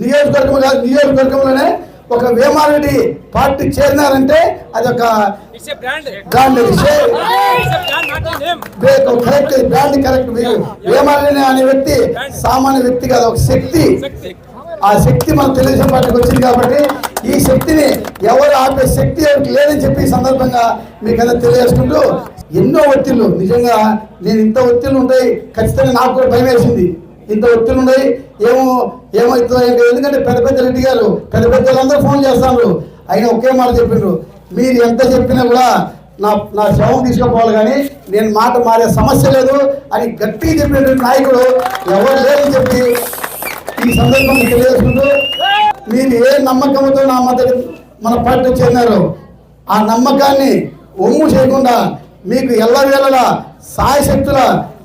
నియోజకవర్గం కాదు నియోజకవర్గంలోనే ఒక వేమారెడ్డి పార్టీ చేరినారంటే అది ఒక. Brand. Correct brand correct Vemareddy అనే వ్యక్తి సామాన్య వ్యక్తి కాదు ఒక శక్తి. ఆ శక్తి మన తెలుగుదేశం పార్టీకి వచ్చింది కాబట్టి ఈ శక్తిని ఎవరు ఆపే శక్తి ఎవరికి లేదని చెప్పి ఈ సందర్భంగా మీకు అందరూ తెలియజేసుకుంటూ ఎన్నో ఒత్తిళ్ళు. నిజంగా నేను ఇంత ఒత్తిళ్ళు ఉంటాయి ఖచ్చితంగా నాకు కూడా భయం వేసింది. ఇంత ఒత్తిడి ఉన్నాయి ఏమో ఏమవుతుందో ఎందుకంటే పెద్ద పెద్ద రెడ్డి గారు పెద్ద పెద్దలందరూ ఫోన్ చేస్తున్నారు. ఆయన ఒకే మాట చెప్పిండ్రు. మీరు ఎంత చెప్పినా కూడా నా నా శవం తీసుకుపోవాలి కానీ నేను మాట మారే సమస్య లేదు అని గట్టిగా చెప్పినటువంటి నాయకుడు ఎవరు లేదని చెప్పి ఈ సందర్భం తెలియజేసుకుంటూ మీరు ఏ నమ్మకంతో నా మద్దతు మన పార్టీ చెందారో ఆ నమ్మకాన్ని ఒమ్ము చేయకుండా మీకు ఎల్లవేళలా సాయశక్తుల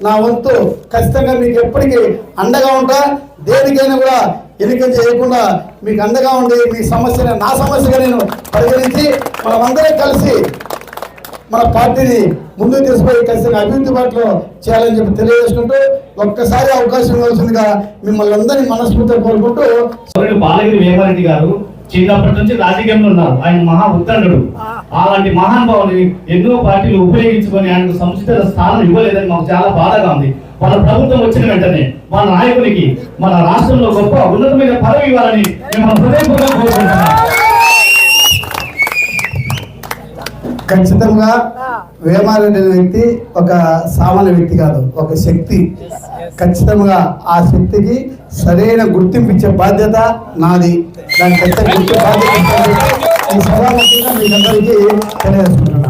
నా వంతు ఖచ్చితంగా మీకు ఎప్పటికీ అండగా ఉంటా. దేనికైనా కూడా ఎన్నిక చేయకుండా మీకు అండగా ఉండి మీ సమస్యని నా సమస్యగా నేను పరిగణించి మనమందరం కలిసి మన పార్టీని ముందుకు తీసుకుపోయి ఖచ్చితంగా అభివృద్ధి బాటలో చేయాలని చెప్పి తెలియజేసుకుంటూ ఒక్కసారి అవకాశం ఇవ్వాల్సిందిగా మిమ్మల్ని అందరినీ మనస్ఫూర్తిగా కోరుకుంటూ బాలగిరి వేమారెడ్డి గారు చిన్నప్పటి నుంచి రాజకీయంలో ఉన్నారు. ఆయన మహా ఉత్తండు అలాంటి మహానుభావుని ఎన్నో పార్టీలు ఉపయోగించుకొని ఆయనకు సముచిత స్థానం ఇవ్వలేదని మాకు చాలా బాధగా ఉంది. మన ప్రభుత్వం వచ్చిన వెంటనే మన నాయకునికి మన రాష్ట్రంలో గొప్ప ఉన్నతమైన పదవి ఇవ్వాలని మేము హృదయపూర్వకంగా కోరుకుంటున్నాం. ఖచ్చితంగా వేమారెడ్డి అనే వ్యక్తి ఒక సామాన్య వ్యక్తి కాదు ఒక శక్తి. ఖచ్చితంగా ఆ శక్తికి సరైన గుర్తింపు ఇచ్చే బాధ్యత నాది. దాని ఖచ్చితంగా గుర్తింపు బాధ్యత ఈ సభాముఖంగా మీకందరికీ తెలియజేస్తున్నాను.